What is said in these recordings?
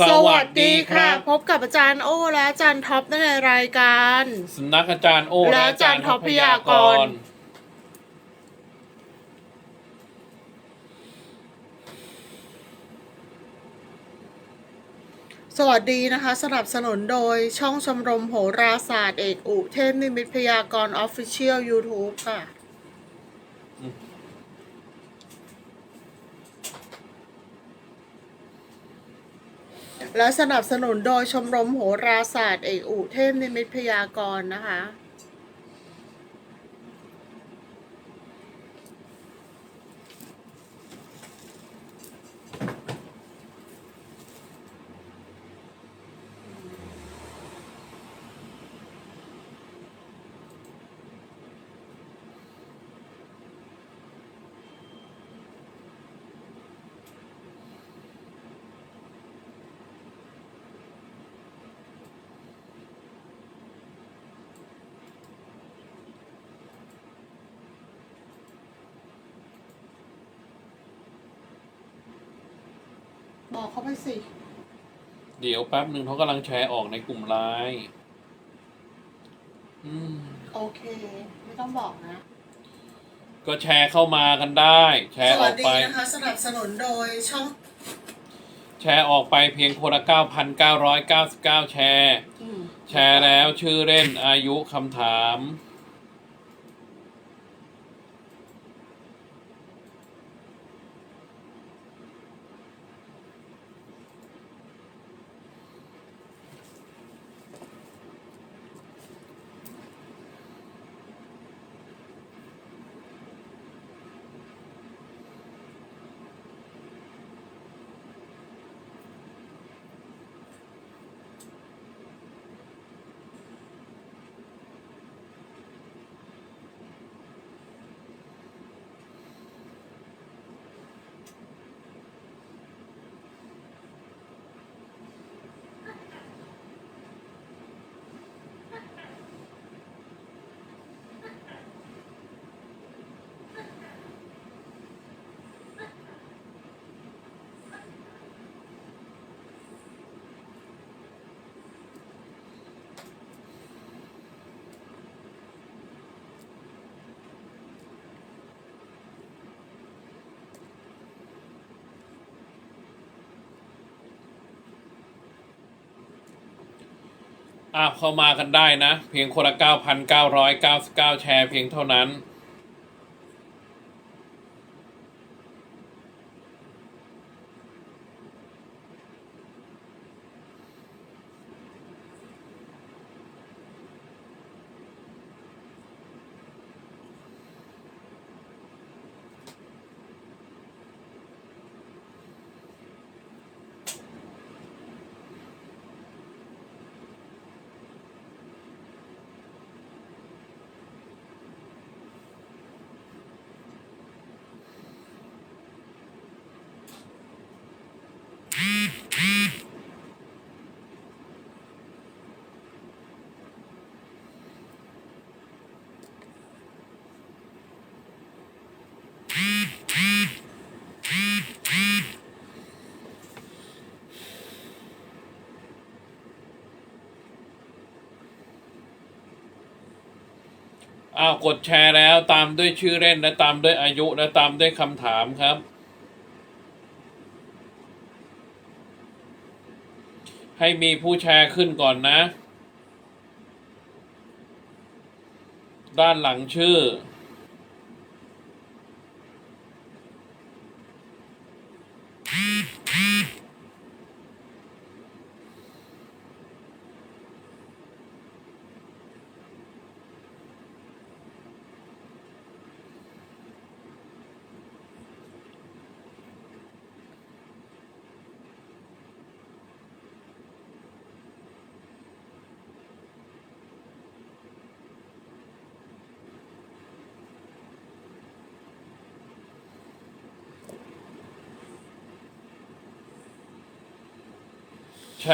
สวัสดีค่ะ พบกับอาจารย์โอ้และอาจารย์ท็อปในรายการสำนักอาจารย์โอและอาจารย์ท็อปพยากรณ์สวัสดีนะคะสนับสนุนโดยช่องชมรมโหราศาสตร์เอกอุเทพนิมิตพยากรณ์ออฟฟิเชียล YouTube ค่ะ และสนับสนุนโดยชมรมโหราศาสตร์เอกอุเทพนิมิตพยากรณ์นะคะ บอกเขาไปสิ เดี๋ยวแป๊บหนึ่งเขากำลังแชร์ออกในกลุ่มไลน์อืม โอเค ไม่ต้องบอกนะ ก็แชร์เข้ามากันได้ แชสร์อวัอสกดีไป นะคะสนับสนุนโดยช่องแชร์ออกไปเพียงคนละเก้าพันเก้าร้อยเก้าสิบเก้าแชร์ อืม แชร์แล้วชื่อเล่นอายุคำถาม เข้ามากันได้นะ เพียงคนละเก้าพันเก้าร้อยเก้าสิบเก้าแชร์เพียงเท่านั้น อ้าวกดแชร์แล้วตามด้วยชื่อเล่นและตามด้วยอายุและตามด้วยคำถามครับ ให้มีผู้แชร์ขึ้นก่อนนะ ด้านหลังชื่อ แช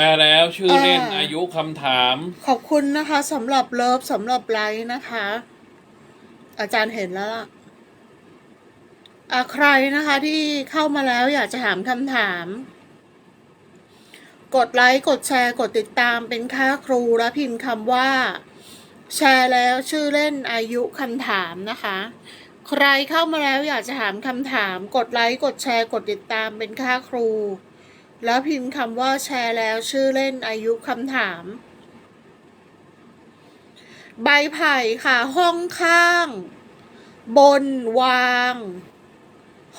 ร์แล้วชื่อเล่นอ่าอายุคำถาม ขอบคุณนะคะสำหรับเลิฟสำหรับไลค์นะคะ อาจารย์เห็นแล้วล่ะอะใครนะคะที่เข้ามาแล้วอยากจะถามคำถาม กดไลค์กดแชร์ กดติดตามเป็นค่าครูและพิมพ์คำว่า แชร์แล้วชื่อเล่นอายุคำถามนะคะ ใครเข้ามาแล้วอยากจะถามคำถาม กดไลค์กดแชร์ กดติดตามเป็นค่าครู แล้วพิมพ์คำว่าแชร์แล้วชื่อเล่นอายุคำถาม ใบไผ่ค่ะ ห้องข้าง บนวาง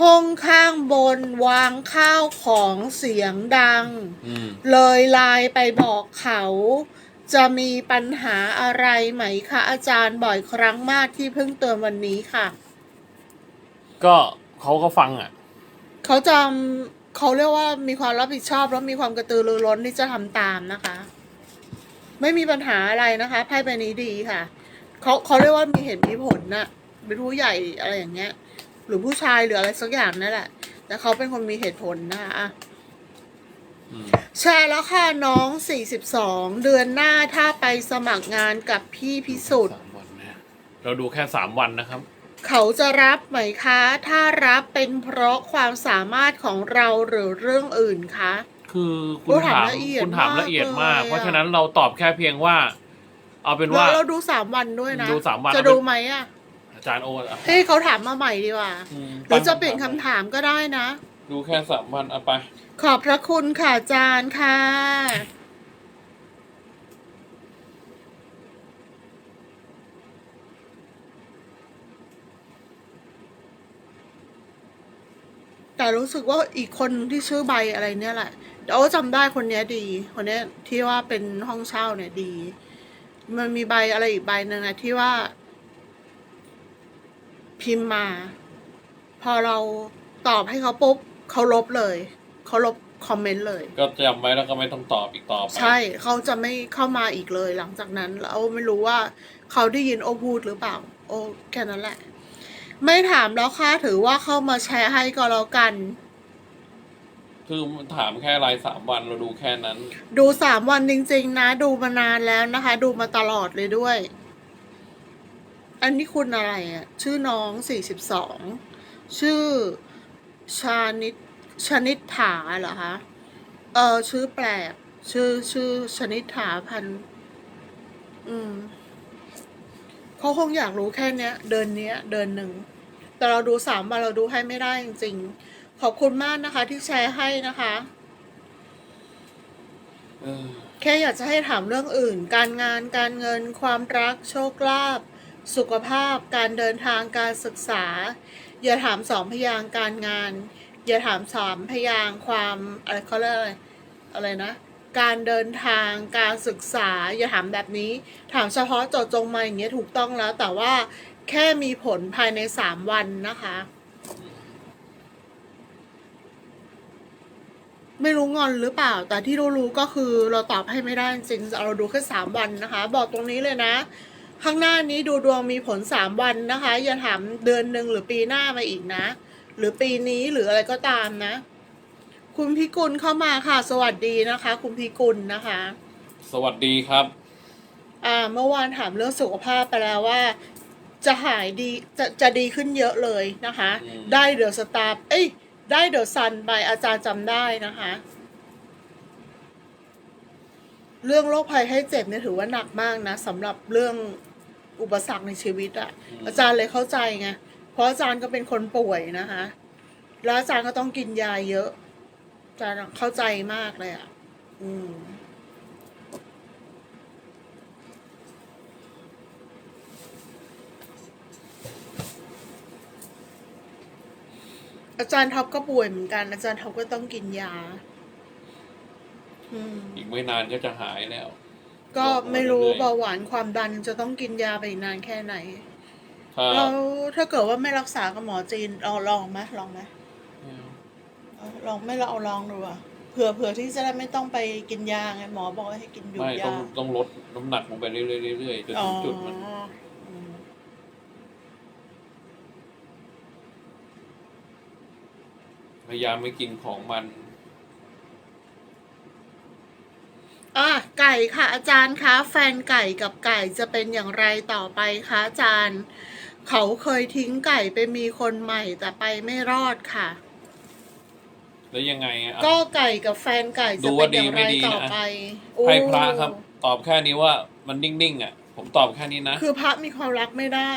ห้องข้างบนวางข้าวของเสียงดัง อืมเลยไลน์ไปบอกเขา จะมีปัญหาอะไรไหมคะอาจารย์บ่อยครั้งมากที่เพิ่งเตือนวันนี้ค่ะ ก็เขาก็ฟังอะ เขาจะ เขาเรียกว่ามีความรับผิดชอบแล้วมีความกระตือรือร้นที่จะทำตามนะคะ ไม่มีปัญหาอะไรนะคะไพ่ใบนี้ดีค่ะเขาเขาเรียกว่ามีเหตุมีผลนะ่ะเป็นผู้ใหญ่อะไรอย่างเงี้ย หรือผู้ชายหรืออะไรสักอย่างนั่นแหละ แต่เขาเป็นคนมีเหตุผลนะคะอะอืมแชร์แล้วค่ะน้อง 42 เดือนหน้าถ้าไปสมัครงานกับพี่พิสุทธิ์สามวันนะเราดูแค่สามวันนะครับ เขาจะรับไหมคะ ถ้ารับเป็นเพราะความสามารถของเราหรือเรื่องอื่นคะ คือคุณโอ้ถามถามละเอียดคุณถามละเอียดมากมากเลยอะเพราะฉะนั้นเราตอบแค่เพียงว่า เอาเป็นเราว่าเราดูสามวันด้วยนะดูสามวันจะเอาเป็นดูไหมอะอาจารย์โออะให้เขาถามมาใหม่ดีกว่าอืมหรือจะเปลี่ยนคำถามก็ได้นะ ดูแค่สามวันเอาไป ขอบพระคุณค่ะอาจารย์ค่ะ แต่รู้สึกว่าอีกคนที่ชื่อใบอะไรเนี่ยแหละเดี๋ยวจำได้คนเนี้ยดี คนเนี้ยที่ว่าเป็นห้องเช่าเนี่ยดี มันมีใบอะไรอีกใบหนึ่งอะที่ว่า พิมพ์มา พอเราตอบให้เขาปุ๊บเขาลบเลยเขาลบคอมเมนต์เลย ก็จำไว้แล้วก็ไม่ต้องตอบอีกต่อไปใช่เขาจะไม่เข้ามาอีกเลยหลังจากนั้นแล้วไม่รู้ว่าเขาได้ยินโอพูดหรือเปล่า โอแค่นั้นแหละ ไม่ถามแล้วค่ะถือว่าเข้ามาแชร์ให้ก็แล้วกัน คือถามแค่รายสามวันเราดูแค่นั้น ดูสามวันจริง ๆ นะ ดูมานานแล้วนะคะ ดูมาตลอดเลยด้วย อันนี้คุณอะไรอะ่ะ ชื่อน้องสี่สิบสองชื่อชานิดชนิดถาเหรอคะเออชื่อแปลก ชื่อชื่อชนิดถาพันธุ์อืม เขาคงอยากรู้แค่เนี้ย เดินเนี้ย เดินหนึ่ง แต่เราดูสามวันเราดูให้ไม่ได้จริง ๆ ขอบคุณมากนะคะ ที่แชร์ให้นะคะเออแค่อยากจะให้ถามเรื่องอื่น การงานการเงิน ความรัก โชคลาภสุขภาพ การเดินทางการศึกษา อย่าถามสองพยางค์การงาน อย่าถามสามพยางค์ความอะไรเขาเรียกอะไรอะไรนะ การเดินทางการศึกษาอย่าถามแบบนี้ ถามเฉพาะเจาะจงมาอย่างเงี้ยถูกต้องแล้ว แต่ว่าแค่มีผลภายในสามวันนะคะ ไม่รู้งอนหรือเปล่า แต่ที่รู้ๆก็คือเราตอบให้ไม่ได้จริงเราดูแค่สามวันนะคะ บอกตรงนี้เลยนะ ข้างหน้านี้ดูดวงมีผลสามวันนะคะ อย่าถามเดือนหนึ่งหรือปีหน้ามาอีกนะ หรือปีนี้หรืออะไรก็ตามนะ คุณพิกุลเข้ามาค่ะ สวัสดีนะคะ คุณพิกุลนะคะ สวัสดีครับ อ่า เมื่อวานถามเรื่องสุขภาพไปแล้วว่า จะหายดีจะจะดีขึ้นเยอะเลยนะคะ อืม ได้เดอะสตาร์เอ้ยได้เดอะซันไปอาจารย์จำได้นะคะ เรื่องโรคภัยให้เจ็บเนี่ยถือว่าหนักมากนะสำหรับเรื่องอุปสรรคในชีวิตอะอาจารย์เลยเข้าใจไงเพราะอาจารย์ก็เป็นคนป่วยนะคะ แล้วอาจารย์ก็ต้องกินยาเยอะอา จารย์เข้าใจมากเลยอะอืมอาจารย์ท็อปก็ป่วยเหมือนกัน อาจารย์ท็อปก็ต้องกินยา อืม อีกไม่นานก็จะหายแล้ว ก็ไม่รู้เรื่อยๆเบาหวานความดันจะต้องกินยาไปอีกนานแค่ไหน ถ้าแล้วถ้าเกิดว่าไม่รักษากับหมอจีนเราลองไหมลองไหมเอา ลองไม่เราเอาลองดูอะเผื่อเผื่อที่จะได้ไม่ต้องไปกินยาไงหมอบอกให้กินหยุดไม่ต้อยางต้องลดน้ำหนักลงไปเรื่อยๆเรื่อยๆจนอ๋อถึงจุดมันอืมพยายามไม่กินของมัน อะไก่ค่ะ อาจารย์คะแฟนไก่กับไก่จะเป็นอย่างไรต่อไปคะอาจารย์ เขาเคยทิ้งไก่ไปมีคนใหม่แต่ไปไม่รอดค่ะ แล้วยังไงอะ ก็ไก่กับแฟนไก่ดูจะเป็ว่านอย่างดีไม่ไรดีต่อนะไปให้พระโอ้ครับ ตอบแค่นี้ว่ามันนิ่งๆอะ ผมตอบแค่นี้นะคือพระมีความรักไม่ได้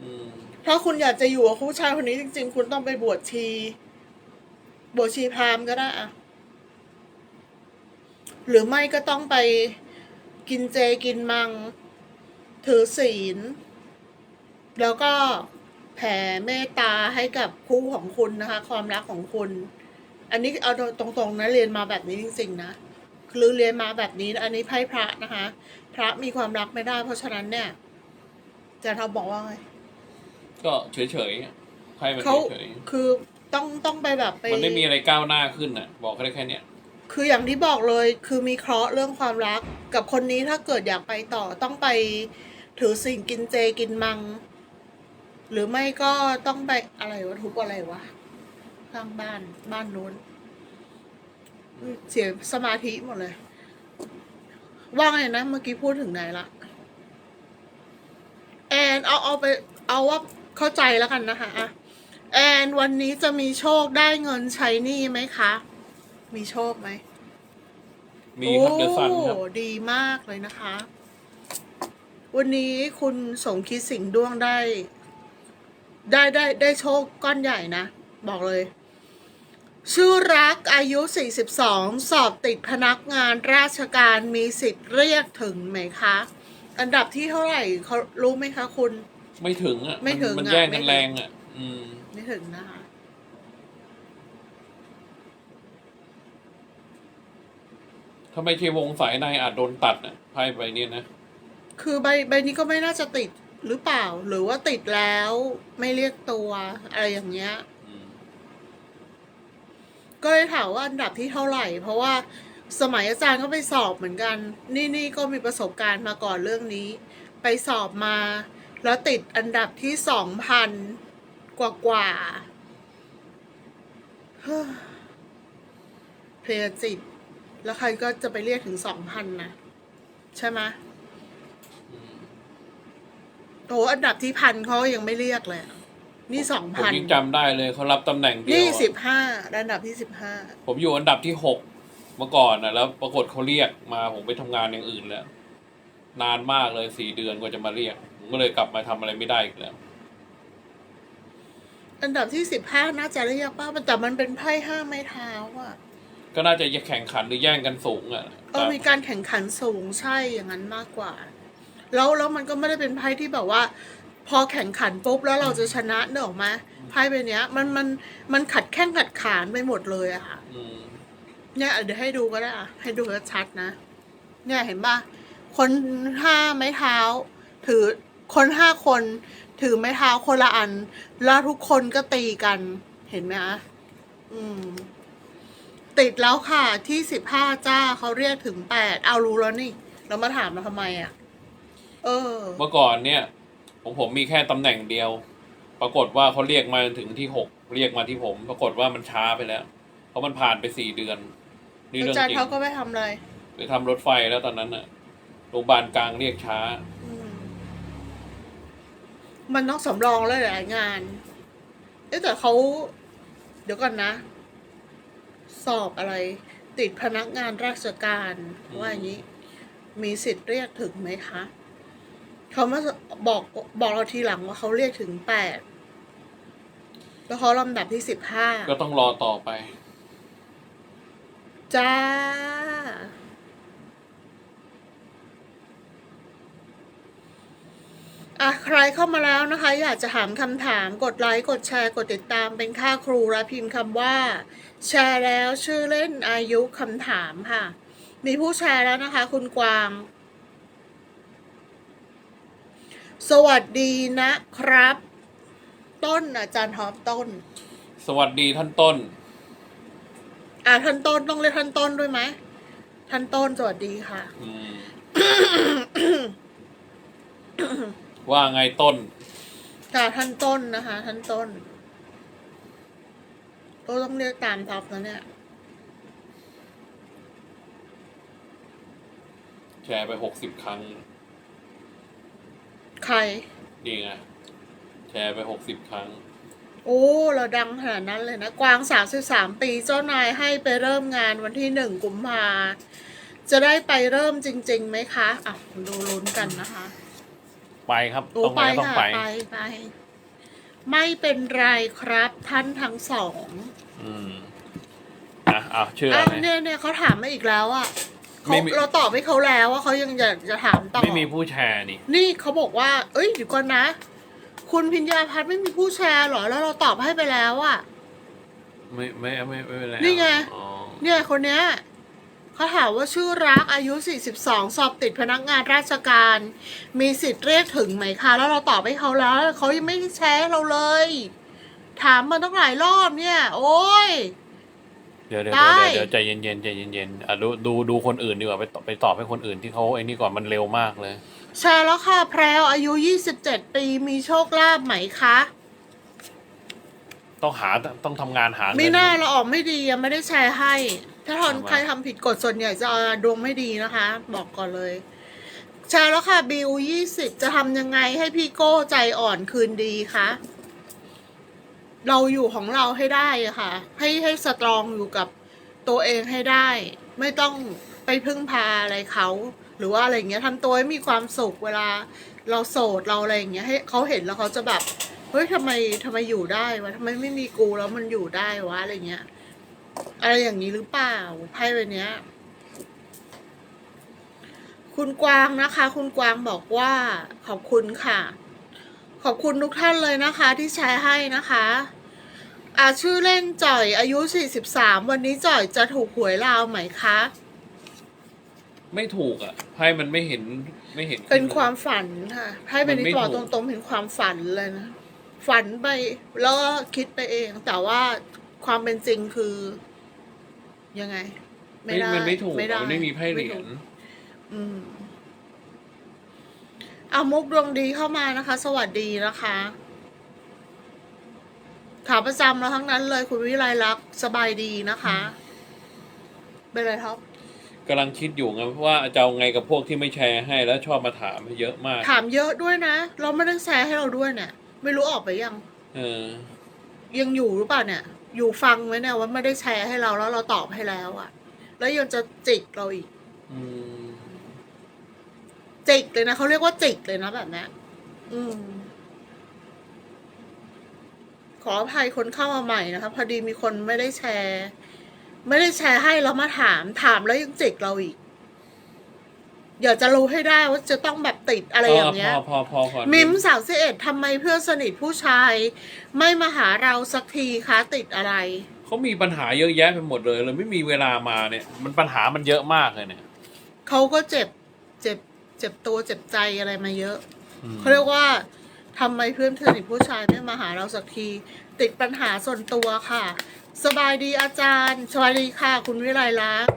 อืมถ้าคุณอยากจะอยู่กับผู้ชายคนนี้จริง ๆ คุณต้องไปบวชชี บวชชีพราหมณ์ก็ได้อะหรือไม่ก็ต้องไปกินเจกินมัง ถือศีล แล้วก็ แผ่เมตตาให้กับคู่ของคุณนะคะ ความรักของคุณ อันนี้เอาตรงๆนะเรียนมาแบบนี้จริงๆนะหรือเรียนมาแบบนี้อันนี้ไพ่พระนะคะ พระมีความรักไม่ได้ เพราะฉะนั้นเนี่ยอาจะเขาบอกว่าไงก็เฉยๆอะไพ่มันเขาเฉยคือต้องต้องไปแบบไปๆมันไม่มีอะไรก้าวหน้าขึ้นอะ บอกแค่แค่เนี้ยคืออย่างที่บอกเลยคือมีเคราะห์เรื่องความรัก กับคนนี้ถ้าเกิดอยากไปต่อต้องไปถือสิ่งกินเจกินมัง หรือไม่ก็ต้องไปอะไรวะทุบอะไรวะข้างบ้านบ้านนู้นอุ๊ยเสียสมาธิหมดเลย ว่าไงนะ เมื่อกี้พูดถึงไหนละแอนเอาเอาไป เอาว่าเข้าใจแล้วกันนะคะอะแอนวันนี้จะมีโชคได้เงินใช้หนี้ไหมคะ มีโชคไหมมีครับเดอะซันครับโอ้ดีมากเลยนะคะ วันนี้คุณสมคิดสิงห์ด้วงได้ ได้ได้ได้โชคก้อนใหญ่นะ บอกเลย ชื่อรักอายุ 42 สอบติดพนักงานราชการมีสิทธิ์เรียกถึงไหมคะ อันดับที่เท่าไหร่เขารู้ไหมคะคุณ ไม่ถึงอะไม่ถึงมันอะแย่งกันไม่ถึงแรงอะ อืม ไม่ถึงนะคะถ้าไม่ใช่วงสายในอาจโดนตัดอะไพ่ใบเนี้ยนะ คือใบใบนี้ก็ไม่น่าจะติด หรือเปล่า หรือว่าติดแล้วไม่เรียกตัว อะไรอย่างเงี้ย อืมก็เลยถามว่าอันดับที่เท่าไหร่ เพราะว่าสมัยอาจารย์ก็ไปสอบเหมือนกัน นี่นี่ก็มีประสบการณ์มาก่อนเรื่องนี้ ไปสอบมา แล้วติดอันดับที่สองพันกว่ากว่าๆเฮ้อเพลียจิต แล้วใครก็จะไปเรียกถึงสองพันนะ ใช่ไหมยอืม โอ้อันดับที่พันเขายังไม่เรียกเลย นี่สองผมพันยังจำได้เลยเขารับตำแหน่งเดียวนี่อะสิบห้าอันดับที่สิบห้าผมอยู่อันดับที่หกเมื่อก่อนนะแล้วปรากฏเขาเรียกมาผมไปทำงานอย่างอื่นแล้ว นานมากเลยสี่เดือนกว่าจะมาเรียก ผมก็เลยกลับมาทำอะไรไม่ได้อีกแล้ว อันดับที่สิบห้าน่าจะเรียกป่ะแต่มันเป็นไพ่ห้าไม้เท้าอะก็น่าจะแข่งขันหรือแย่งกันสูงอะเออมีการแข่งขันสูงใช่อย่างนั้นมากกว่า แล้วแล้วมันก็ไม่ได้เป็นไพ่ที่แบบว่า พอแข่งขันปุ๊บแล้วเราจะชนะเนกออกไหมไพ่ใบเนี้ย มันมันมันขัดแข้งขัดขานไปหมดเลยอะค่ะอืมเนี่ยเดี๋ยวให้ดูก็ได้อะให้ดูชัดๆนะ เนี่ยเห็นป่ะคนห้าไม้เท้า ถือคนห้าคน ถือไม้เท้าคนละอัน แล้วทุกคนก็ตีกันเห็นไหมคะอืม ติดแล้วค่ะ ที่สิบห้าจ้าเขาเรียกถึงแปดเอารู้แล้วนี่แล้วมาถามมาทำไมอะ เออ เมื่อก่อนเนี่ยผมผมมีแค่ตำแหน่งเดียว ปรากฏว่าเขาเรียกมาถึงที่หกเรียกมาที่ผม ปรากฏว่ามันช้าไปแล้ว เพราะมันผ่านไปสี่เดือน นี่อาเรื่องจารจย์ริงเขาก็ไปทำอะไรไปทำรถไฟแล้วตอนนั้นน่ะโรงพยาบาลกลางเรียกช้า อืมมันต้องสำรองแล้วหลายงาน เอ๊ะแต่เขาเดี๋ยวก่อนนะ สอบอะไร ติดพนักงานราชการอืมว่าอย่างนี้ มีสิทธิ์เรียกถึงไหมคะ เขามาบอกบอกเราทีหลังว่าเขาเรียกถึงแปดแล้วเขาลำดับที่สิบห้าก็ต้องรอต่อไป จ้า อะ ใครเข้ามาแล้วนะคะ อยากจะถามคำถามกดไลค์ กดแชร์ กดติดตามเป็นค่าครูและพิมพ์คำว่า แชร์แล้วชื่อเล่นอายุคำถามค่ะ มีผู้แชร์แล้วนะคะ คุณกวาง สวัสดีนะครับ ต้นอาจารย์ท็อปต้น สวัสดีท่านต้น อ่าท่านต้นต้องเรียกท่านต้นด้วยไหมท่านต้นสวัสดีค่ะ อืม ว่าไงต้น ค่ะท่านต้นนะคะ ท่านต้นก็ต้องเรียกตามท็อปนะเนี่ยแชร์ไปหกสิบครั้ง ใคร นี่ไง แชร์ไปหกสิบครั้ง โอ้ เราดังขนาดนั้นเลยนะ กวางสามสิบสามปีเจ้านายให้ไปเริ่มงานวันที่หนึ่งกุมภาจะได้ไปเริ่มจริงๆไหมคะอะดูลุ้นกันนะคะไปครับโอ้ต้องไปไปก็ต้องค่ะไป ไปไป ไม่เป็นไรครับท่านทั้งสองอืมอะเอาเชื่ออะไหมเนี่ยเนี่ยเขาถามมาอีกแล้วอะ เขาไม่มี เราตอบให้เขาแล้วว่าเขายังอยากจะถามต่อ ไม่มีผู้แชร์นี่ นี่เขาบอกว่า เอ้ยเดี๋ยวก่อนนะ คุณพิญญาพัฒน์ไม่มีผู้แชร์เหรอ แล้วเราตอบให้ไปแล้วอะไม่ไม่ไม่ไม่เป็นไรนี่ไง อ๋อเนี่ยคนเนี้ยเขาถามว่าชื่อรักอายุ 42 สอบติดพนักงานราชการ มีสิทธิ์เรียกถึงไหมคะ แล้วเราตอบให้เขาแล้ว เขายังไม่แชร์เราเลย ถามมาตั้งหลายรอบเนี่ย โอ้ย เดี๋ยวเดี๋ยวได้ เดี๋ยวเดี๋ยวใจเย็นๆใจเย็นๆอะดูดูดูคนอื่นดีกว่าไปตอบไปตอบให้คนอื่นที่เขาไอ้นี่ก่อนมันเร็วมากเลย แชร์แล้วค่ะแพรวอายุ 27 ปีมีโชคลาภไหมคะ ต้องหาต้องทำงานหาเงิไม่น่าเราออกไม่ดียังไม่ได้แชร์ให้ ถ้าทนทำไมใครทำผิดกฎส่วนใหญ่จะดวงไม่ดีนะคะ บอกก่อนเลย แชร์แล้วค่ะบิวยี่สิบจะทำยังไงให้พี่โก้ใจอ่อนคืนดีคะ เราอยู่ของเราให้ได้ค่ะ ให้ให้สตรองอยู่กับตัวเองให้ได้ ไม่ต้องไปพึ่งพาอะไรเขา หรือว่าอะไรเงี้ยทำตัวให้มีความสุขเวลาเราโสดเราอะไรอย่างเงี้ยให้เขาเห็นแล้วเขาจะแบบเฮ้ยทำไมทำไมอยู่ได้วะทำไมไม่มีกูแล้วมันอยู่ได้วะอะไรเงี้ย อะไรอย่างนี้หรือเปล่าไพ่ใบเนี้ย คุณกวางนะคะ คุณกวางบอกว่าขอบคุณค่ะ ขอบคุณทุกท่านเลยนะคะ ที่แชร์ให้นะคะ อาชื่อเล่นจ่อยอายุ 43 วันนี้จ่อยจะถูกหวยลาวไหมคะ ไม่ถูกอะไพ่มันไม่เห็นไม่เห็น เป็นขึ้ลยความฝันค่ะไพ่เป็นมันไม่นี้บอกถูกตรงๆเป็นความฝันเลยนะ ฝันไปแล้วก็คิดไปเอง แต่ว่าความเป็นจริงคือ ยังไง ไม่ได้มันไม่ถูกไม่ได้มันไม่มีไพ่เหรียถูญกอืมเอามุกดวงดีเข้ามานะคะ สวัสดีนะคะ ขาประจำเราทั้งนั้นเลยคุณวิไลลักษณ์สบายดีนะคะเป็นไรครับกำลังคิดอยู่ไงว่าจะเอาไงกับพวกที่ไม่แชร์ให้แล้วชอบมาถามเยอะมาก ถามเยอะด้วยนะ เราไม่ได้แชร์ให้เราด้วยเนี่ย ไม่รู้ออกไปยัง เออ ยังอยู่หรือเปล่าเนี่ย อยู่ฟังไว้เนี่ยว่าไม่ได้แชร์ให้เราแล้วเราตอบให้แล้วอะแล้วยังจะจิกเราอีกอืมจิกเลยนะเขาเรียกว่าจิกเลยนะแบบเนี้ยอืม ขออภัยคนเข้ามาใหม่นะคะ พอดีมีคนไม่ได้แชร์ ไม่ได้แชร์ให้แล้วมาถามถามแล้วยังจิกเราอีกอยากจะรู้ให้ได้ว่าจะต้องแบบติดอะไรอย่างเงี้ยพอพอพอพอมิมสาวสิเอ็ดทำไมเพื่อนสนิทผู้ชาย ไม่มาหาเราสักทีคะติดอะไร เขามีปัญหาเยอะแยะไปหมดเลยเลยไม่มีเวลามาเนี่ย มันปัญหามันเยอะมากเลยเนี่ยเขาก็เจ็บ เจ็บ เจ็บตัวเจ็บใจอะไรมาเยอะอืมเขาเรียกว่า ทำไมเพื่อนสนิทผู้ชายไม่มาหาเราสักที ติดปัญหาส่วนตัวค่ะ สบายดีอาจารย์สวัสดีค่ะ คุณวิไลลักษณ์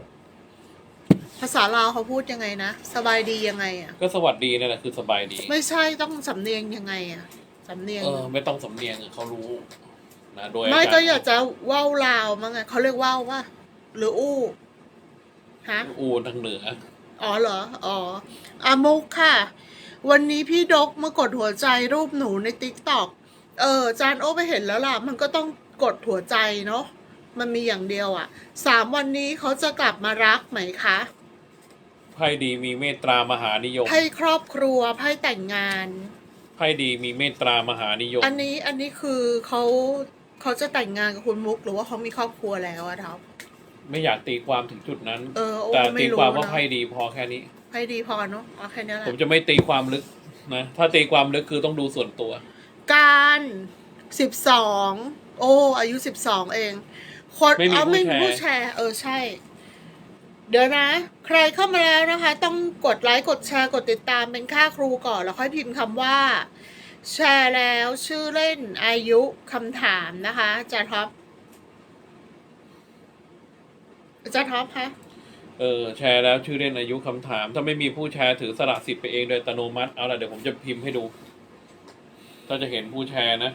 ภาษาลาวเขาพูดยังไงนะ สบายดียังไงอะ ก็สวัสดีนั่นแหละคือสบายดี ไม่ใช่ต้องสำเนียงยังไงอะสำเนียง เออ ไม่ต้องสำเนียงเขารู้นะโดยไม่รย์ก็อยากจะเว้าวลาวมั้งไงเขาเรียกว่าวว่าหรืออู้ฮะอูทางเหนือ อ๋อเหรอ อ๋ออามุกค่ะ วันนี้พี่ดกมากดหัวใจรูปหนูในติ๊กต็อกเออจานโอไปเห็นแล้วล่ะ มันก็ต้องกดหัวใจเนาะมันมีอย่างเดียวอะ่ะสามวันนี้เขาจะกลับมารักไหมคะไพ่ดีมีเมตตามหานิยมไพ่ครอบครัวไพ่แต่งงานไพ่ดีมีเมตตามหานิยม อันนี้อันนี้คือเขาเขาจะแต่งงานกับคุณมุกหรือว่าเขามีครอบครัวแล้วอะท็อปไม่อยากตีความถึงจุดนั้น เออโอ้แต่ไม่ตีรู้ความว่านะ ไพ่ดีพอแค่นี้ ไพ่ดีพอเนาะเอาแค่นี้แหผมละจะไม่ตีความลึกนะ ถ้าตีความลึกคือต้องดูส่วนตัว การสิบสองโอ้อายุสิบสองเอง คนไม่มีเอาไม่มีผู้ผู้แชแชร์ ร์ เออใช่ เดี๋ยวนะ ใครเข้ามาแล้วนะคะ ต้องกดไลค์กดแชร์กดติดตามเป็นค่าครูก่อน แล้วค่อยพิมพ์คำว่า แชร์แล้วชื่อเล่นอายุคำถามนะคะอาจารย์ท็อปอาจารย์ท็อปคะ เออแชร์แล้วชื่อเล่นอายุคำถาม ถ้าไม่มีผู้แชร์ถือสละสิทธิ์ไปเองโดยอัตโนมัติเอาละเดี๋ยวผมจะพิมพ์ให้ดู ถ้าจะเห็นผู้แชร์นะ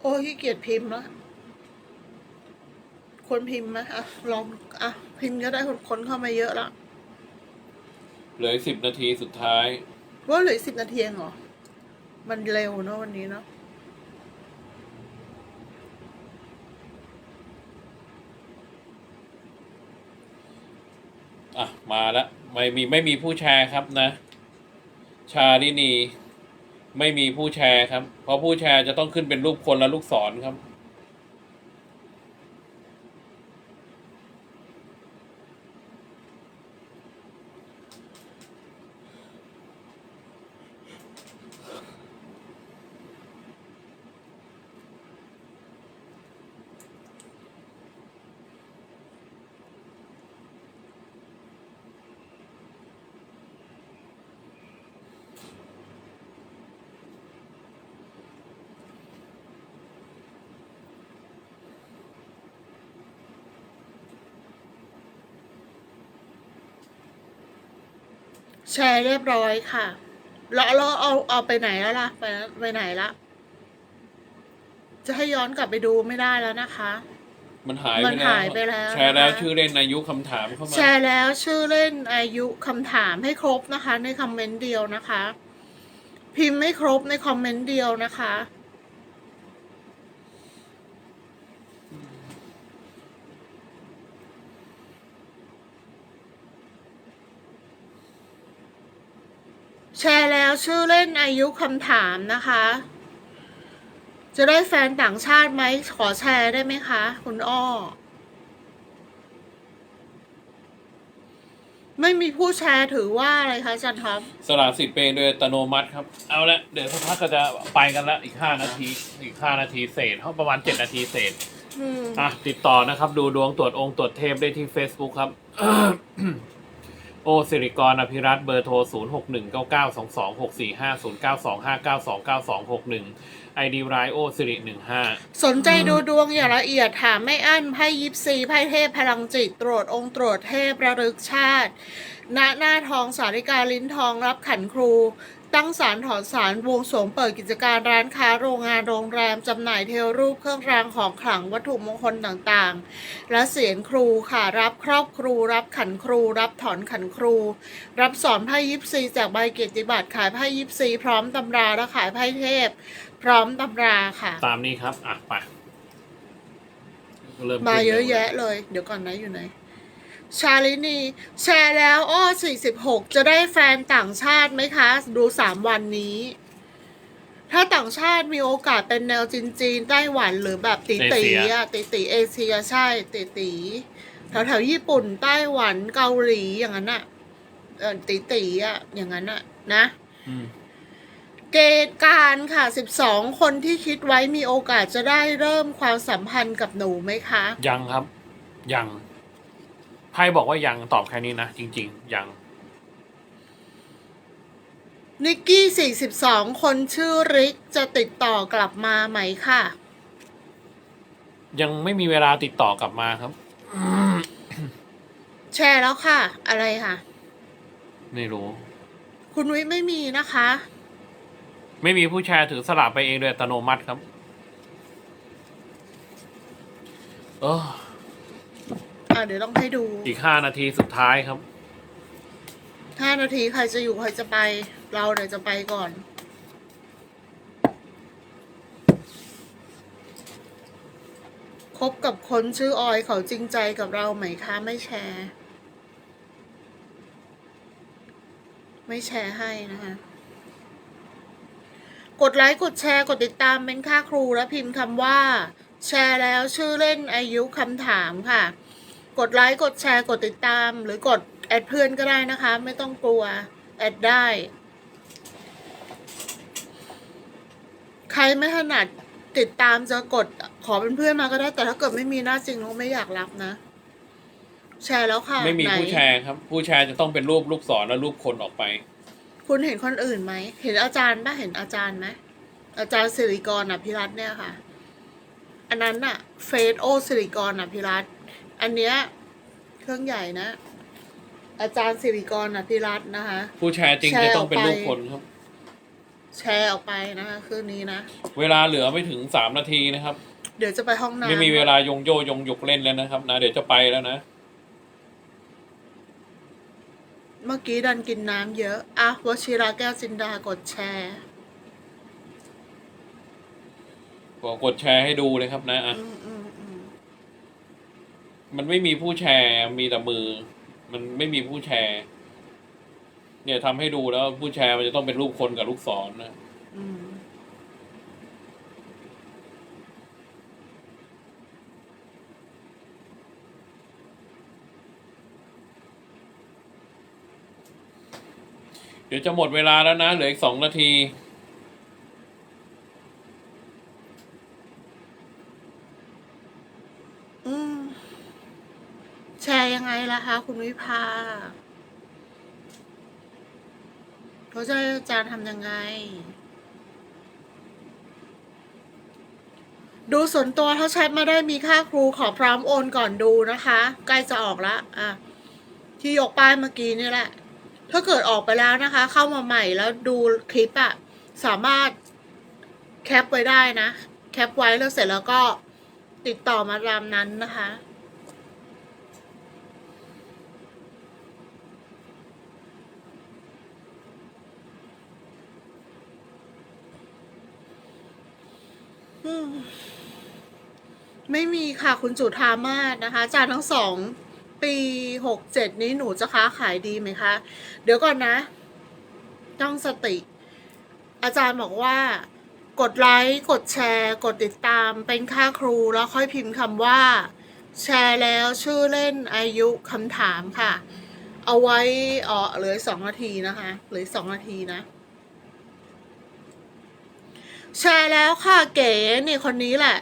โอ้ยขี้เกียจพิมพ์แล้วควรพิมพ์ไหมอะลองอะพิมพ์ก็ได้คนคนเข้ามาเยอะแล้วเหลือสิบนาทีสุดท้าย ว่าเหลือสิบนาทีเองเหรอ มันเร็วเนอะวันนี้เนาะ อะ มาแล้วไม่มีไม่มีผู้แชร์ครับนะ ชาลินี ไม่มีผู้แชร์ครับ เพราะผู้แชร์จะต้องขึ้นเป็นรูปคนและลูกศรครับ แชร์เรียบร้อยค่ะแล้วแล้วเอาเอาไปไหนแล้วล่ะไปไปไหนละ จะให้ย้อนกลับไปดูไม่ได้แล้วนะคะ มันหายมัไปนแล้วหายไปแล้ว แชร์แล้วนะคะชื่อเล่นอายุคำถามเข้ามาแชร์แล้วชื่อเล่นอายุคำถามให้ครบนะคะ ในคอมเมนต์เดียวนะคะ พิมพ์ไม่ครบในคอมเมนต์เดียวนะคะ แชร์แล้วชื่อเล่นอายุคำถามนะคะ จะได้แฟนต่างชาติไหมขอแชร์ได้ไหมคะ คุณอ้อ ไม่มีผู้แชร์ถือว่าอะไรคะอาจันท็อปสละสิทธิ์เปย์โดยอัตโนมัติครับ เอาละเดี๋ยวสักพักก็จะไปกันละอีกห้านาที อีกห้านาทีเศษเท่าประมาณเจ็ดนาทีเศษ อืม อะติดต่อนะครับ ดูดวงตรวจองค์ตรวจเทพได้ที่ Facebook ครับ โอสิริกรอภิรัตน์เบอร์โทร 0 6 1 9 9 2 2 6 4 5 0 9 2 5 9 2 9 2 6 1 ID ไรโอสิริ15 สนใจดูดวงอย่างละเอียดถามไม่อั้นไพ่ยิปซีไพ่เทพพลังจิต ตรวจองค์ตรวจเทพระลึกชาติณหน้าทองสาริกาลิ้นทองรับขันครู ตั้งศาลถอนศาลบวงสรวงเปิดกิจการร้านค้าโรงงานโรงแรมจำหน่ายเทวรูปเครื่องรางของขลังวัตถุมงคลต่างๆ และเสียนครูค่ะรับครอบครู รับขันครู รับถอนขันครู รับสอนไพ่ยิปซีจากใบเกียรติบัตรขายไพ่ยิปซีพร้อมตำราและขายไพ่เทพ พร้อมตำราค่ะตามนี้ครับ อะไปเริ่มาเยอะขึ้นแยะเลย เดี๋ยวก่อนนะอยู่ไหน ชาลินี แชร์แล้วอ้อ46 จะได้แฟนต่างชาติไหมคะ ดูสามวันนี้ ถ้าต่างชาติมีโอกาสเป็นแนวจีนจีนๆไต้หวันหรือแบบตีตีๆอะตีตีๆเอเชียใช่ตีตีๆแถวแถวๆญี่ปุ่นไต้หวันเกาหลีอย่างนั้นอะเออตีตีๆอะอย่างนั้นอะนะอืมเกณฑ์การค่ะ 12 คนที่คิดไว้มีโอกาสจะได้เริ่มความสัมพันธ์กับหนูไหมคะ ยังครับ ยัง ไพ่บอกว่ายังตอบแค่นี้นะ จริง ๆ ยัง นิกกี้ 42 คนชื่อริกจะติดต่อกลับมาไหมค่ะ ยังไม่มีเวลาติดต่อกลับมาครับ แชร์แล้วค่ะ อะไรค่ะ ไม่รู้ คุณวิไม่มีนะคะ ไม่มีผู้แชร์ถือสลับไปเองโดยอัตโนมัติครับ เออ อะเดี๋ยวต้องให้ดูอีกห้านาทีสุดท้ายครับ5นาทีใครจะอยู่ใครจะไป เราเดี๋ยวจะไปก่อน คบกับคนชื่อออยเขาจริงใจกับเราไหมคะไม่แชร์ ไม่แชร์ให้นะคะ กดไลค์กดแชร์กดติดตามเป็นค่าครูและพิมพ์คำว่า แชร์แล้วชื่อเล่นอายุคำถามค่ะ กดไลค์กดแชร์กดติดตาม หรือกดแอดเพื่อนก็ได้นะคะ ไม่ต้องกลัว แอดได้ ใครไม่ถนัดติดตามจะกดขอเป็นเพื่อนมาก็ได้ แต่ถ้าเกิดไม่มีหน้าจริงเราไม่อยากรับนะ แชร์แล้วค่ะไม่มีหนผู้แชร์ครับ ผู้แชร์จะต้องเป็นรูปลูกศรและรูปคนออกไป คุณเห็นคนอื่นไหม เห็นอาจารย์ป่ะเห็นอาจารย์ไหมอาจารย์สิริกรอภิรัตน์เนี่ยค่ะ อันนั้นน่ะ เฟสโอสิริกรอภิรัตน์ อันเนี้ยเครื่องใหญ่นะ อาจารย์สิริกรอภิรัตน์นะคะ ผู้แชร์จริงแชร์จะต้องเป็นออกไปรูปคนครับ แชร์ออกไปนะคะคืนนี้นะ เวลาเหลือไม่ถึงสามนาทีนะครับ เดี๋ยวจะไปห้องน้ำไม่มีเวลายงโยยงยุกเล่นแล้วนะครับ นะ เดี๋ยวจะไปแล้วนะ เมื่อกี้ดันกินน้ำเยอะ อะวชิราแก้วจินดากดแชร์ขอกดแชร์ให้ดูเลยครับนะอะอื มันไม่มีผู้แชร์มีแต่มือ มันไม่มีผู้แชร์ เนี่ยทำให้ดูแล้วผู้แชร์มันจะต้องเป็นรูปคนกับลูกศรนะอืมเดี๋ยวจะหมดเวลาแล้วนะเหลืออีกสองนาที อืม แชร์ยังไงล่ะคะ คุณ วิภาเขาจะให้อาจารย์ทำยังไง ดูส่วนตัวถ้าแชทไม่ได้มีค่าครูขอพร้อมโอนก่อนดูนะคะ ใกล้จะออกละอะที่ยกป้ายเมื่อกี้นี่แหละ ถ้าเกิดออกไปแล้วนะคะ เข้ามาใหม่แล้วดูคลิปอะสามารถแคปไว้ได้นะ แคปไว้แล้วเสร็จแล้วก็ติดต่อมาตามนั้นนะคะ ไม่มีค่ะคุณจุธามาศนะคะ จารย์ทั้งสองปีหกเจ็ดนี้หนูจะค้าขายดีไหมคะ เดี๋ยวก่อนนะ ต้องสติ อาจารย์บอกว่า กดไลค์กดแชร์ กดติดตามเป็นค่าครูแล้วค่อยพิมพ์คำว่า แชร์แล้วชื่อเล่นอายุคำถามค่ะ เอาไว้เออเหลือสองนาทีนะคะเหลือสองนาทีนะ แชร์แล้วค่ะเก๋นี่คนนี้แหละ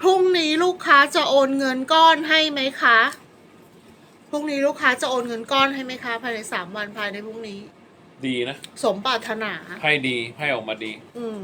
พรุ่งนี้ลูกค้าจะโอนเงินก้อนให้ไหมคะ พรุ่งนี้ลูกค้าจะโอนเงินก้อนให้ไหมคะ ภายในสามวันภายในพรุ่งนี้ ดีนะ สมปรารถนา ไพ่ดี ไพ่ออกมาดี อืม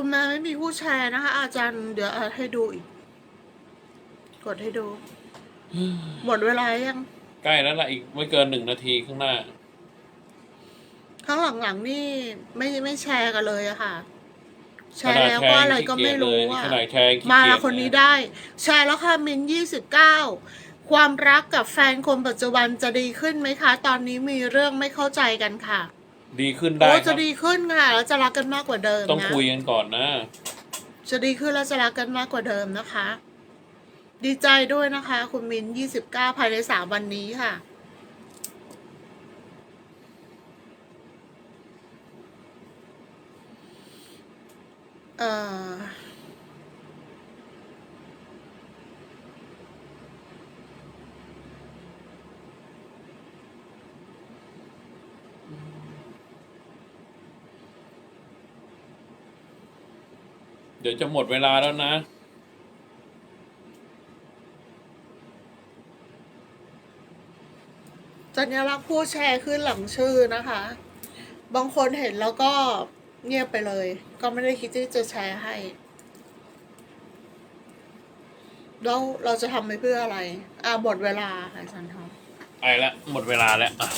คุณแม่ไม่มีผู้แชร์นะคะ อาจารย์เดี๋ยวเอาให้ดูอีก กดให้ดู หมดเวลายัง ใกล้แล้วล่ะอีกไม่เกินหนึ่งนาทีข้างหน้า ข้างหลังๆนี่ไม่ไม่แชร์กันเลยอะค่ะ แชขร์นาดแล้วแชก็ร์อะไรยังก็ขี้เกีไม่ยจเลรู้ยอะขนาดแชร์ยังขี้มาเกียละจคนนี้เยได้ แชร์แล้วค่ะมินยี่สิบเก้าความรักกับแฟนคนปัจจุบันจะดีขึ้นไหมคะ ตอนนี้มีเรื่องไม่เข้าใจกันค่ะ ดีขึ้นได้โอ้คจะรับดีขึ้นค่ะแล้วจะรักกันมากกว่าเดิมต้องนะคุยกันก่อนนะ จะดีขึ้นแล้วจะรักกันมากกว่าเดิมนะคะ ดีใจด้วยนะคะ คุณมินยี่สิบเก้าภายในสามวันนี้ค่ะ เอ่อ ดี๋ยวจะหมดเวลาแล้วนะ สัญลักษณ์ผู้แชร์ขึ้นหลังชื่อนะคะ บางคนเห็นแล้วก็เงียบไปเลย ก็ไม่ได้คิดที่จะแชร์ให้แล้วเราจะทำไปเพื่ออะไร อ่าหมดเวลาค่ะอาจารย์ทอมไปละหมดเวลาแล้วอะ